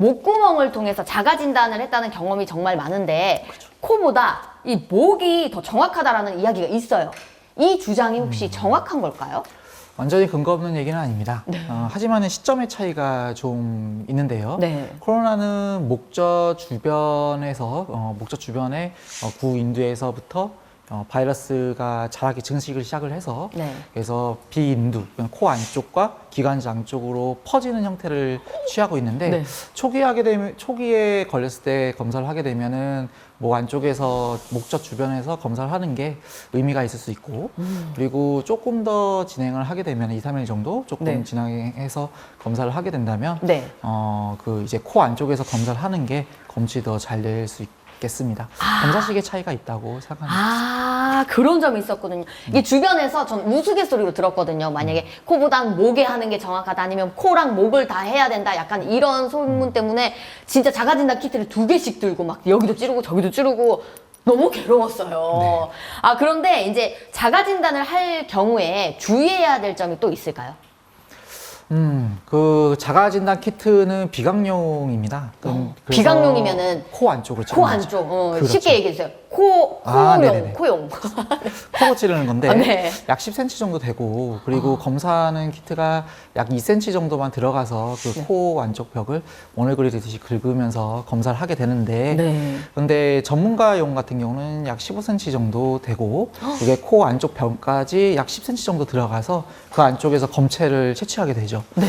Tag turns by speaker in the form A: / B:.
A: 목구멍을 통해서 자가 진단을 했다는 경험이 정말 많은데 코보다 이 목이 더 정확하다라는 이야기가 있어요. 이 주장이 혹시
B: 음.
A: 정확한 걸까요?
B: 완전히 근거 없는 얘기는 아닙니다.
A: 네.
B: 어, 하지만 시점의 차이가 좀 있는데요.
A: 네.
B: 코로나는 목젖 주변에서 어, 목젖 주변의 어, 구인두에서부터 어, 바이러스가 자라기 증식을 시작을 해서
A: 네.
B: 그래서 비인두, 코 안쪽과 기관지 안쪽으로 퍼지는 형태를 취하고 있는데
A: 네.
B: 초기에 하게 되면 초기에 걸렸을 때 검사를 하게 되면은 목 안쪽에서 목젖 주변에서 검사를 하는 게 의미가 있을 수 있고
A: 음.
B: 그리고 조금 더 진행을 하게 되면 2, 3일 정도 조금
A: 네.
B: 진행해서 검사를 하게 된다면
A: 네.
B: 어, 그 이제 코 안쪽에서 검사를 하는 게 검출이 더 잘 될 수 있 겠습니다.
A: 아.
B: 검사식의 차이가 있다고 생각합니다.
A: 아, 그런 점이 있었거든요. 이게 주변에서 전 우스갯소리로 들었거든요. 만약에 코보단 목에 하는 게 정확하다 아니면 코랑 목을 다 해야 된다. 약간 이런 소문 때문에 진짜 자가진단 키트를 두 개씩 들고 막 여기도 찌르고 저기도 찌르고 너무 괴로웠어요. 아, 그런데 이제 자가진단을 할 경우에 주의해야 될 점이 또 있을까요?
B: 음, 그 자가 진단 키트는 비강용입니다. 그래서
A: 비강용이면은
B: 코 안쪽을
A: 코
B: 찌르는 거죠.
A: 안쪽. 어,
B: 그렇죠.
A: 쉽게 얘기해 주세요. 코,
B: 아,
A: 코용,
B: 네네네.
A: 코용.
B: 코로 찌르는 건데
A: 아, 네.
B: 약 10cm 정도 되고 그리고 검사하는 키트가 약 2cm 정도만 들어가서 그
A: 네.
B: 코 안쪽 벽을 오늘 그리듯이 긁으면서 검사를 하게 되는데
A: 네.
B: 근데 전문가용 같은 경우는 약 15cm 정도 되고 이게 코 안쪽 벽까지 약 10cm 정도 들어가서 그 안쪽에서 검체를 채취하게 되죠.
A: 네.